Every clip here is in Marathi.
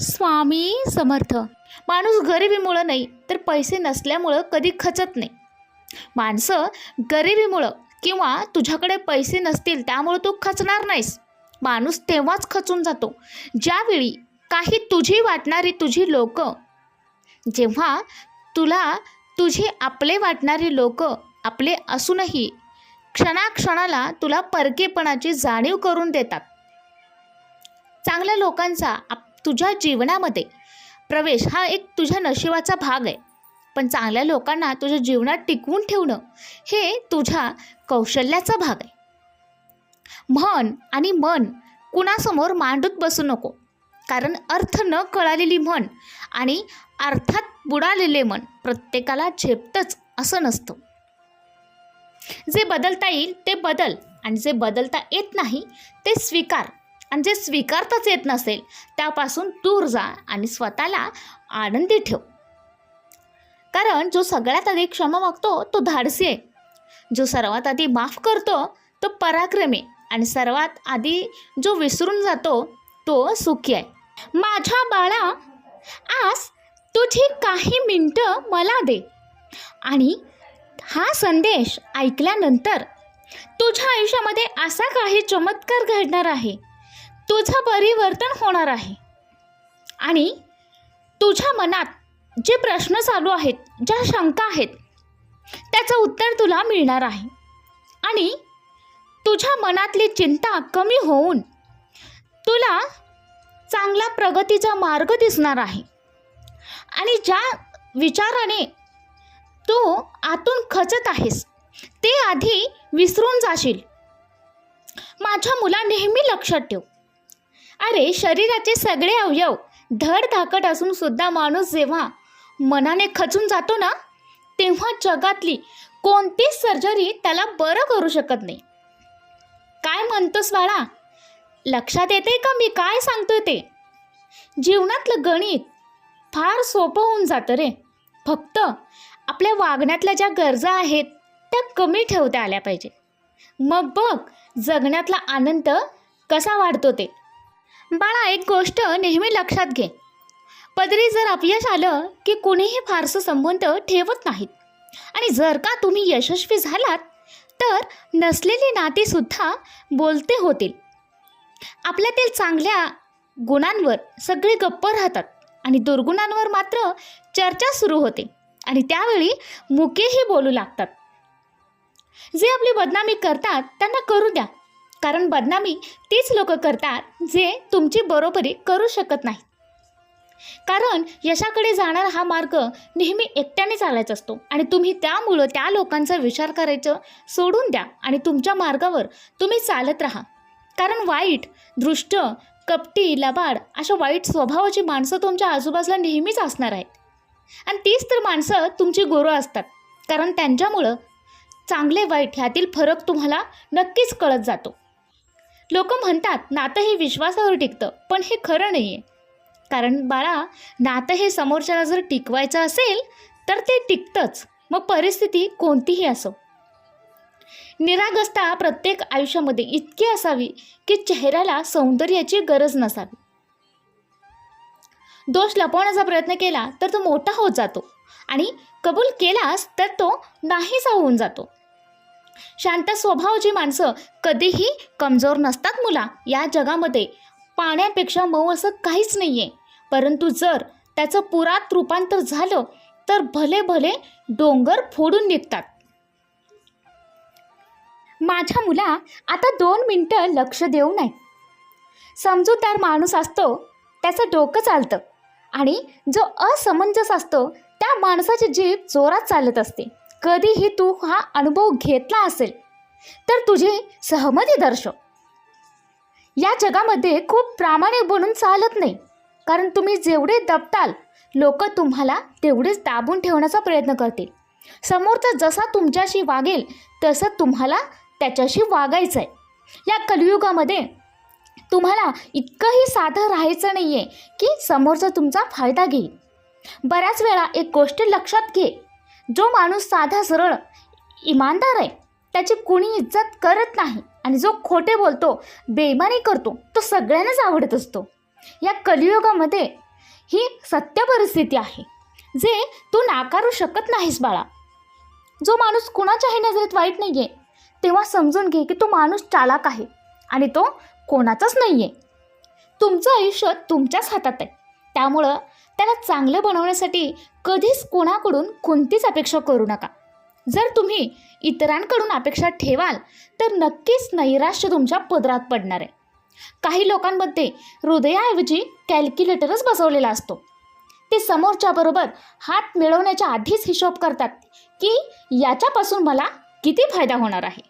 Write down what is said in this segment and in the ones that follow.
स्वामी समर्थ. माणूस गरिबीमुळं नाही तर पैसे नसल्यामुळं कधी खचत नाही. माणसं गरिबीमुळं किंवा तुझ्याकडे पैसे नसतील त्यामुळं तू खचणार नाहीस. माणूस तेव्हाच खचून जातो ज्यावेळी काही तुझी वाटणारी तुझी लोक जेव्हा तुला तुझी आपले वाटणारी लोक आपले असूनही क्षणाक्षणाला तुला परकेपणाची जाणीव करून देतात. चांगल्या लोकांचा आप तुझ्या जीवनामध्ये. प्रवेश हा एक तुझ्या नशिबाचा भाग आहे. पण चांगल्या लोकांना तुझ्या जीवनात टिकवून ठेवणं हे तुझ्या कौशल्याचा भाग आहे. म्हण आणि मन कुणासमोर मांडूत बसू नको. कारण अर्थ न कळालेली म्हण आणि अर्थात बुडालेले मन प्रत्येकाला झेपतंच असं नसतं. जे बदलता येईल ते बदल आणि जे बदलता येत नाही ते स्वीकार. आणि जे स्वीकारताच येत नसेल त्यापासून दूर जा आणि स्वतःला आनंदी ठेव. कारण जो सगळ्यात आधी क्षमा मागतो तो धाडसी आहे. जो सर्वात आधी माफ करतो तो पराक्रमी आणि सर्वात आधी जो विसरून जातो तो सुखी आहे. माझ्या बाळा आज तुझी काही मिनटं मला दे आणि हा संदेश ऐकल्यानंतर तुझ्या आयुष्यामध्ये असा काही चमत्कार घडणार आहे. तुझं परिवर्तन होणार आहे. आणि तुझ्या मनात जे प्रश्न चालू आहेत ज्या शंका आहेत त्याचं उत्तर तुला मिळणार आहे. आणि तुझ्या मनातली चिंता कमी होऊन तुला चांगला प्रगतीचा मार्ग दिसणार आहे. आणि ज्या विचाराने तू आतून खचत आहेस ते आधी विसरून जाशील. माझ्या मुला नेहमी लक्षात ठेव. अरे शरीराचे सगळे अवयव धड धाकट असून सुद्धा माणूस जेव्हा मनाने खचून जातो ना तेव्हा जगातली कोणतीच सर्जरी त्याला बरं करू शकत नाही. काय म्हणतोस बाळा? लक्षात येते का मी काय सांगतोय ते? जीवनातलं गणित फार सोपं होऊन जातं रे. फक्त आपल्या वागण्यातल्या ज्या गरजा आहेत त्या कमी ठेवता आल्या पाहिजे. मग बघ जगण्यातला आनंद कसा वाढतो ते. बाळा एक गोष्ट नेहमी लक्षात घे. पदरी जर अपयश आलं की कुणीही फारसं संबंध ठेवत नाहीत. आणि जर का तुम्ही यशस्वी झालात तर नसलेली नातीसुद्धा बोलते होतील. आपल्यातील चांगल्या गुणांवर सगळे गप्प राहतात आणि दुर्गुणांवर मात्र चर्चा सुरू होते आणि त्यावेळी मुकेही बोलू लागतात. जे आपली बदनामी करतात त्यांना करू द्या. कारण बदनामी तीच लोक करतात जे तुमची बरोबरी करू शकत नाही कारण यशाकडे जाणारा हा मार्ग नेहमी एकट्याने चालायचा असतो आणि तुम्ही त्यामुळं त्या लोकांचा विचार करायचं सोडून द्या आणि तुमच्या मार्गावर तुम्ही चालत राहा. कारण वाईट दृष्ट कपटी लबाड अशा वाईट स्वभावाची माणसं तुमच्या आजूबाजूला नेहमीच असणार आहेत. आणि तीच तर माणसं तुमची गुरु असतात. कारण त्यांच्यामुळं चांगले वाईट ह्यातील फरक तुम्हाला नक्कीच कळत जातो. लोक म्हणतात नातं हे विश्वासावर टिकतं पण हे खरं नाही आहे कारण बाळा नातं हे समोरच्याला जर टिकवायचं असेल तर ते टिकतंच. मग परिस्थिती कोणतीही असो. निरागसता प्रत्येक आयुष्यामध्ये इतकी असावी की चेहऱ्याला सौंदर्याची गरज नसावी. दोष लपवण्याचा प्रयत्न केला तर तो मोठा होत जातो. आणि कबूल केलास तर तो नाहीसा होऊन जातो. शांत स्वभावची माणसं कधीही कमजोर नसतात मुला या जगामध्ये. पाण्यापेक्षा मऊ असं काहीच नाही आहे परंतु जर त्याचं पुरात रूपांतर झालं तर भले भले डोंगर फोडून निघतात. माझ्या मुला आता दोन मिनटं लक्ष देऊ नये. समजूतदार माणूस असतो त्याचं डोकं चालतं. आणि जो असमंजस असतो त्या माणसाची जीभ जोरात चालत असते. कधीही तू हा अनुभव घेतला असेल तर तुझी सहमती दर्शव. या जगामध्ये खूप प्रामाणिक बनून चालत नाही कारण तुम्ही जेवढे दबताल लोक तुम्हाला तेवढेच दाबून ठेवण्याचा प्रयत्न करतील. समोरचा जसा तुमच्याशी वागेल तसं तुम्हाला त्याच्याशी वागायचं आहे या कलियुगामध्ये तुम्हाला इतकंही साधं राहायचं नाही आहे की समोरचा तुमचा फायदा घेईल. बऱ्याच वेळा एक गोष्ट लक्षात घे जो माणूस साधा सरळ इमानदार आहे त्याची कुणी इज्जत करत नाही आणि जो खोटे बोलतो बेमानी करतो तो सगळ्यांनाच आवडत असतो. या कलियुगामध्ये ही सत्य परिस्थिती आहे जे तू नाकारू शकत नाहीस बाळा. जो माणूस कुणाच्याही नजरेत वाईट नाही आहे तेव्हा समजून घे की तो माणूस चालाक आहे आणि तो कोणाचाच नाही आहे तुमचं आयुष्य तुमच्याच हातात आहे. त्यामुळं त्याला चांगलं बनवण्यासाठी कधीच कोणाकडून कोणतीच अपेक्षा करू नका. जर तुम्ही इतरांकडून अपेक्षा ठेवाल तर नक्कीच नैराश्य तुमच्या पदरात पडणार आहे. काही लोकांमध्ये हृदयाऐवजी कॅल्क्युलेटरच बसवलेला असतो. ते समोरच्याबरोबर हात मिळवण्याच्या आधीच हिशोब करतात की याच्यापासून मला किती फायदा होणार आहे.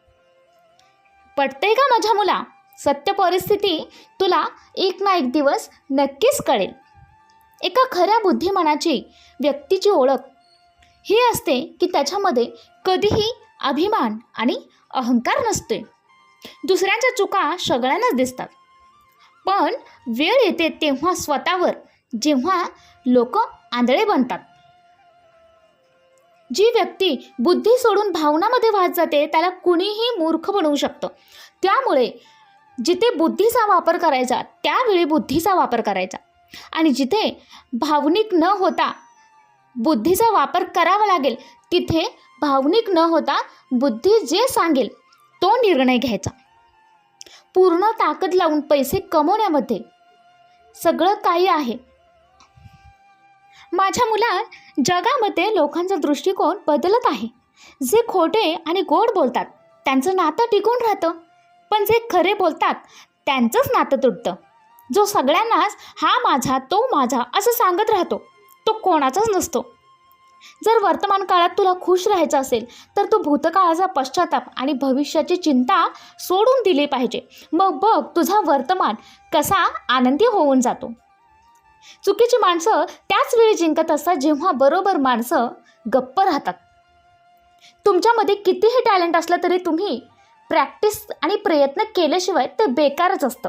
पटतंय का माझ्या मुला? सत्य परिस्थिती तुला एक ना एक दिवस नक्कीच कळेल. एका खऱ्या बुद्धिमानाची व्यक्तीची ओळख. ही असते की त्याच्यामध्ये कधीही अभिमान आणि अहंकार नसते. दुसऱ्यांच्या चुका सगळ्यांनाच दिसतात. पण वेळ येते तेव्हा स्वतःवर जेव्हा लोक आंधळे बनतात. जी व्यक्ती बुद्धी सोडून भावनामध्ये वाहत जाते त्याला कुणीही मूर्ख बनवू शकतं. त्यामुळे जिथे बुद्धीचा वापर करायचा त्यावेळी बुद्धीचा वापर करायचा. आणि जिथे भावनिक न होता बुद्धीचा वापर करावा लागेल तिथे भावनिक न होता बुद्धी जे सांगेल तो निर्णय घ्यायचा. पूर्ण ताकद लावून पैसे कमवण्यामध्ये सगळं काही आहे. माझ्या मुला जगामध्ये लोकांचा दृष्टिकोन बदलत आहे. जे खोटे आणि गोड बोलतात त्यांचं नातं टिकून राहतं. पण जे खरे बोलतात त्यांचंच नातं तुटतं. जो सगळ्यांनाच हा माझा तो माझा असं सांगत राहतो तो कोणाचाच नसतो. जर वर्तमान काळात तुला खुश राहायचं असेल तर तू भूतकाळाचा पश्चाताप आणि भविष्याची चिंता सोडून दिली पाहिजे. मग बघ तुझा वर्तमान कसा आनंदी होऊन जातो. चुकीची माणसं त्याच वेळी जिंकत असतात जेव्हा बरोबर माणसं गप्प राहतात. तुमच्यामध्ये कितीही टॅलेंट असलं तरी तुम्ही प्रॅक्टिस आणि प्रयत्न केल्याशिवाय ते बेकारच असतं.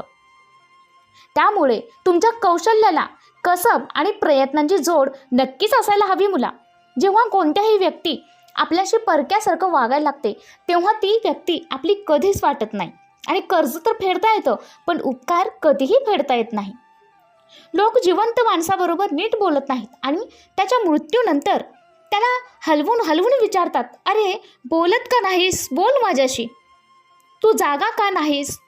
त्यामुळे तुमच्या कौशल्याला कसब आणि प्रयत्नांची जोड नक्कीच असायला हवी मुला. जेव्हा कोणत्याही व्यक्ती आपल्याशी परक्यासारखं वागायला लागते तेव्हा ती व्यक्ती आपली कधीच वाटत नाही. आणि कर्ज तर फेडता येतं पण उपकार कधीही फेडता येत नाही. लोक जिवंत माणसाबरोबर नीट बोलत नाहीत आणि त्याच्या मृत्यूनंतर त्याला हलवून हलवून विचारतात अरे बोलत का नाहीस? बोल माझ्याशी. तू जागा का नाहीस?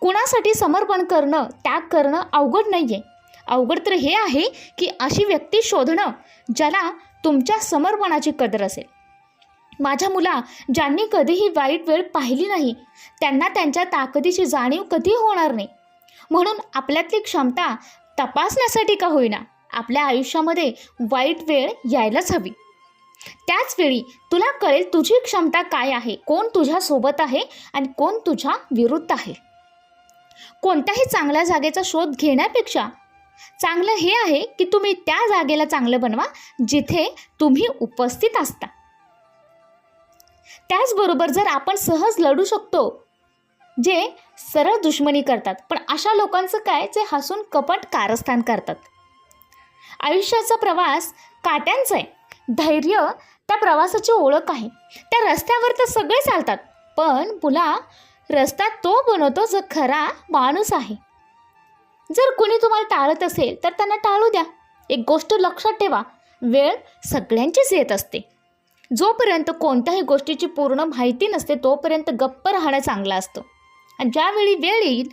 कुणासाठी समर्पण करणं त्याग करणं अवघड नाही आहे अवघड तर हे आहे की अशी व्यक्ती शोधणं ज्याला तुमच्या समर्पणाची कदर असेल. माझ्या मुला ज्यांनी कधीही वाईट वेळ पाहिली नाही त्यांना त्यांच्या ताकदीची जाणीव कधी होणार नाही. म्हणून आपल्यातली क्षमता तपासण्यासाठी का होईना आपल्या आयुष्यामध्ये वाईट वेळ यायलाच हवी. त्याच वेळी तुला कळेल तुझी क्षमता काय आहे कोण तुझ्यासोबत आहे आणि कोण तुझ्या विरुद्ध आहे. कोणत्याही चांगल्या जागेचा शोध घेण्यापेक्षा चांगलं हे आहे की तुम्ही त्या जागेला चांगलं बनवा जिथे तुम्ही उपस्थित असता. त्याचबरोबर जर आपण सहज लढू शकतो जे सरळ दुश्मनी करतात पण अशा लोकांचं काय? जे हसून कपट कारस्थान करतात. आयुष्याचा प्रवास काट्यांचा आहे. धैर्य त्या प्रवासाची ओळख आहे. त्या रस्त्यावर तर सगळे चालतात पण मुला रस्ता तो बनवतो जो खरा माणूस आहे. जर कुणी तुम्हाला टाळत असेल तर त्यांना टाळू द्या. एक गोष्ट लक्षात ठेवा वेळ सगळ्यांचीच येत असते. जोपर्यंत कोणत्याही गोष्टीची पूर्ण माहिती नसते तोपर्यंत गप्प राहणं चांगलं असतं. आणि ज्यावेळी वेळ येईल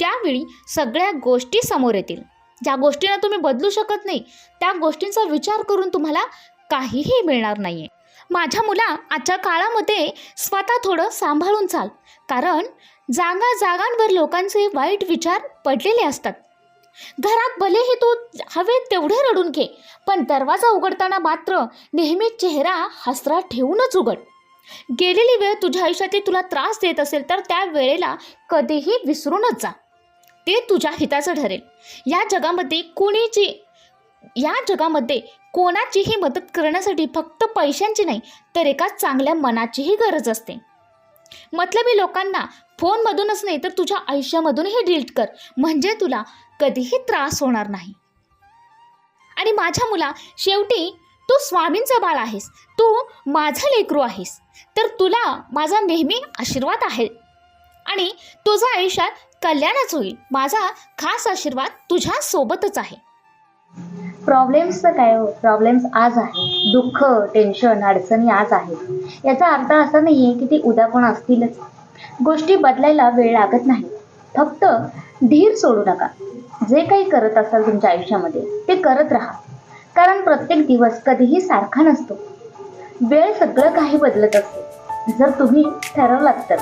त्यावेळी सगळ्या गोष्टी समोर येतील. ज्या गोष्टींना तुम्ही बदलू शकत नाही त्या गोष्टींचा विचार करून तुम्हाला काहीही मिळणार नाही आहे माझ्या मुला आजच्या काळामध्ये स्वतः थोडं सांभाळून चाल. कारण जागा जागांवर लोकांचे वाईट विचार पडलेले असतात. घरात भलेही तू हवे तेवढे रडून घे पण दरवाजा उघडताना मात्र नेहमी चेहरा हसरा ठेवूनच उघड. गेलेली वेळ तुझ्या आयुष्यातील तुला त्रास देत असेल तर त्या वेळेला कधीही विसरूनच जा. ते तुझ्या हिताचं ठरेल. या जगामध्ये कुणीची या जगामध्ये कोणाचीही मदत करण्यासाठी फक्त पैशांची नाही तर एका चांगल्या मनाचीही गरज असते. मतलबी लोकांना फोनमधूनच नाही तर तुझ्या आयुष्यामधूनही डिलीट कर. म्हणजे तुला कधीही त्रास होणार नाही. आणि माझ्या मुला शेवटी तू स्वामींचा बाळ आहेस. तू माझा लेकरू आहेस. तर तुला माझा नेहमी आशीर्वाद आहे. आणि तुझं आयुष्यात कल्याणच होईल. माझा खास आशीर्वाद तुझ्या सोबतच आहे. प्रॉब्लेम्सचं काय हो? प्रॉब्लेम्स आज आहे दुःख टेन्शन अडचणी आज आहेत. याचा अर्थ असा नाही आहे की ती उद्या पण असतीलच. गोष्टी बदलायला वेळ लागत नाही. फक्त धीर सोडू नका. जे काही करत असाल तुमच्या आयुष्यामध्ये ते करत राहा. कारण प्रत्येक दिवस कधीही सारखा नसतो. वेळ सगळं काही बदलत असते. जर तुम्ही ठरवलात तर.